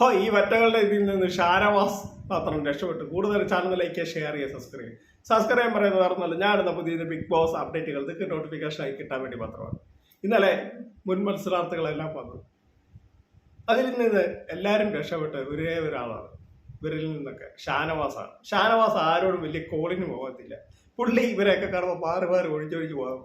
ഹോ ഈ വറ്റകളുടെ ഇതിൽ നിന്ന് ഷാരവാസ് മാത്രം രക്ഷപ്പെട്ടു. കൂടുതൽ ചാനൽ ലൈക്ക് ഷെയർ ചെയ്യുക സബ്സ്ക്രൈബ് സബ്സ്ക്രൈബ് പറയുന്നത് ഞാൻ ഞാനിന്ന് പുതിയ ബിഗ് ബോസ് അപ്ഡേറ്റുകൾ ഇതൊക്കെ നോട്ടിഫിക്കേഷൻ ആയി കിട്ടാൻ വേണ്ടി മാത്രമാണ്. ഇന്നലെ മുൻ മത്സരാർത്ഥികളെല്ലാം വന്നു. അതിൽ നിന്ന് എല്ലാവരും രക്ഷപ്പെട്ട ഒരേ ഒരാളാണ്. ഇവരിൽ നിന്നൊക്കെ ഷാനവാസാണ്. ഷാനവാസ് ആരോടും വലിയ കോളിന് പോകത്തില്ല. പുള്ളി ഇവരെയൊക്കെ കാണുമ്പോൾ മാറി മാറി ഒഴിച്ചൊഴിച്ച് പോകാൻ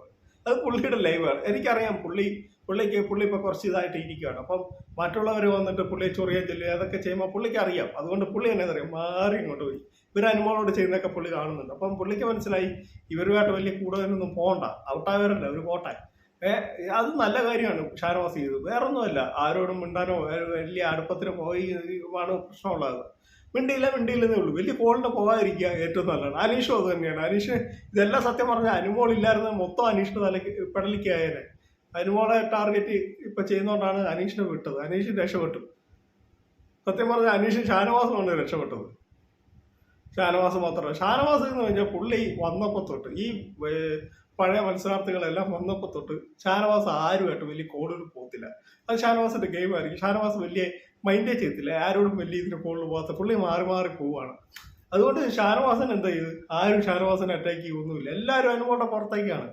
അത് പുള്ളിയുടെ ലൈവാണ് എനിക്കറിയാം പുള്ളി പുള്ളിക്ക് പുള്ളി ഇപ്പോൾ കുറച്ച് ഇതായിട്ട് ഇരിക്കുകയാണ് അപ്പം മറ്റുള്ളവർ വന്നിട്ട് പുള്ളിയെ ചൊറിയാൻ ചെല്ലുക അതൊക്കെ ചെയ്യുമ്പോൾ പുള്ളിക്ക് അറിയാം. അതുകൊണ്ട് പുള്ളി എന്നെ അറിയാം മാറി ഇങ്ങോട്ട് പോയി. ഇവർ അനുമോളോട് ചെയ്യുന്നതൊക്കെ പുള്ളി കാണുന്നുണ്ട്. അപ്പം പുള്ളിക്ക് മനസ്സിലായി ഇവരുമായിട്ട് വലിയ കൂടുതലൊന്നും പോകണ്ട ഔട്ടായവരല്ല ഒരു പോട്ടെ. അത് നല്ല കാര്യമാണ് ഷാനവാസ് ചെയ്തത്. വേറൊന്നുമല്ല ആരോടും മിണ്ടാനോ വലിയ അടുപ്പത്തിന് പോയി ആണ് പ്രശ്നമുള്ളത്. മിണ്ടിയില്ല മിണ്ടിയില്ലെന്നേ ഉള്ളൂ. വലിയ കോളിന് പോകാതിരിക്കുക ഏറ്റവും നല്ലതാണ്. അനീഷും അത് തന്നെയാണ്. അനീഷ് ഇതെല്ലാം സത്യം പറഞ്ഞാൽ അനുമോളില്ലായിരുന്ന മൊത്തം അനീഷിന് തലക്ക് പെടലിക്കായനെ അനുമോളെ ടാർഗറ്റ് ഇപ്പൊ ചെയ്യുന്നതുകൊണ്ടാണ് അനീഷിനെ വിട്ടത്. അനീഷ് രക്ഷപ്പെട്ടു. സത്യം പറഞ്ഞാൽ അനീഷ് ഷാനവാസമാണ് രക്ഷപ്പെട്ടത്. ഷാനവാസ് മാത്രമല്ല. ഷാനവാസ് എന്ന് പറഞ്ഞാൽ പുള്ളി വന്നപ്പോൾ തൊട്ട് ഈ പഴയ മത്സരാർത്ഥികളെല്ലാം വന്നപ്പോൾ തൊട്ട് ഷാനവാസ് ആരുമായിട്ട് വലിയ കോളിൽ പോകത്തില്ല. അത് ഷാനവാസിന്റെ ഗെയിം ആയിരിക്കും. ഷാനവാസ് വലിയ മൈൻഡേ ചെയ്യത്തില്ല. ആരോടും വലിയ ഇതിന് കോളിൽ പോകാത്ത പുള്ളി മാറി മാറി പോവാണ് അതുകൊണ്ട് ഷാനവാസൻ എന്താ ചെയ്ത്? ആരും ഷാനവാസനെ അറ്റാക്ക് ചെയ്യൊന്നുമില്ല. എല്ലാവരും അനുമോളുടെ പുറത്തേക്കാണ്.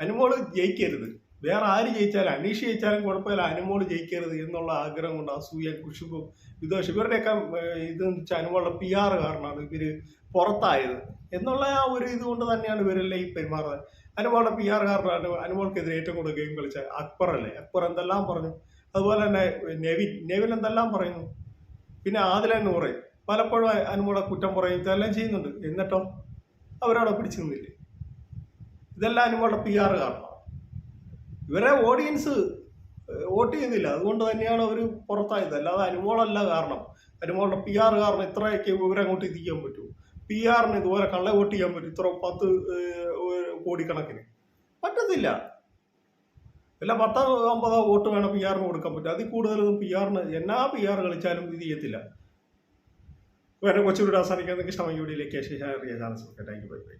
അനുമോൾ ജയിക്കരുത്. വേറെ ആര് ജയിച്ചാലും അനീഷ് ജയിച്ചാലും കുഴപ്പമില്ല. അനുമോൾ ജയിക്കരുത് എന്നുള്ള ആഗ്രഹം കൊണ്ട് അസൂയ കുശുമ്പും വിദോഷം ഇവരുടെയൊക്കെ ഇത് വെച്ചാൽ അനുമോളുടെ പി ആർ കാരണമാണ് ഇവർ പുറത്തായത്. എന്നുള്ള ആ ഒരു ഇതുകൊണ്ട് തന്നെയാണ് ഇവരെല്ലാം ഈ പെരുമാറുന്നത്. അനുമോളുടെ പി ആർ കാരണമാണ് അനുമോൾക്കെതിരെ ഏറ്റവും കൂടുതൽ ഗെയിം കളിച്ച അക്ബർ അല്ലേ? അക്ബർ എന്തെല്ലാം പറഞ്ഞു? അതുപോലെ തന്നെ നെവിൻ നെവിൻ എന്തെല്ലാം പറയുന്നു? പിന്നെ ആദില നൂറ് പലപ്പോഴും അനുമോളെ കുറ്റം പറയും ഇതെല്ലാം ചെയ്യുന്നുണ്ട്. എന്നിട്ടോ അവരവിടെ പിടിച്ചു നിന്നില്ലേ? ഇതെല്ലാം അനുമോളുടെ പി ആർ കാരണം ഇവരെ ഓഡിയൻസ് വോട്ട് ചെയ്യുന്നില്ല. അതുകൊണ്ട് തന്നെയാണ് അവർ പുറത്തായത്. അല്ലാതെ അനുമോളല്ല കാരണം. അനുമോളുടെ പി ആർ കാരണം ഇത്രയൊക്കെ ഇവരങ്ങോട്ട് എത്തിക്കാൻ പറ്റൂ. പി ആറിന് ഇതുപോലെ കള്ള വോട്ട് ചെയ്യാൻ പറ്റും. ഇത്ര പത്ത് കോടിക്കണക്കിന്. പറ്റത്തില്ല. അല്ല പത്തോ അമ്പതോ വോട്ട് വേണം പി ആറിന് കൊടുക്കാൻ പറ്റും. അതിൽ കൂടുതലൊന്നും പി ആറിന് എന്നാ പി ആർ കളിച്ചാലും ഇത് ചെയ്യത്തില്ല. വേറെ കൊച്ചുകൂടി അവസാനിക്കാൻ നിങ്ങൾക്ക് ഇവിടെ വീഡിയോയിലേക്ക് ശേഷം അറിയാൻ chance okay thank you bye bye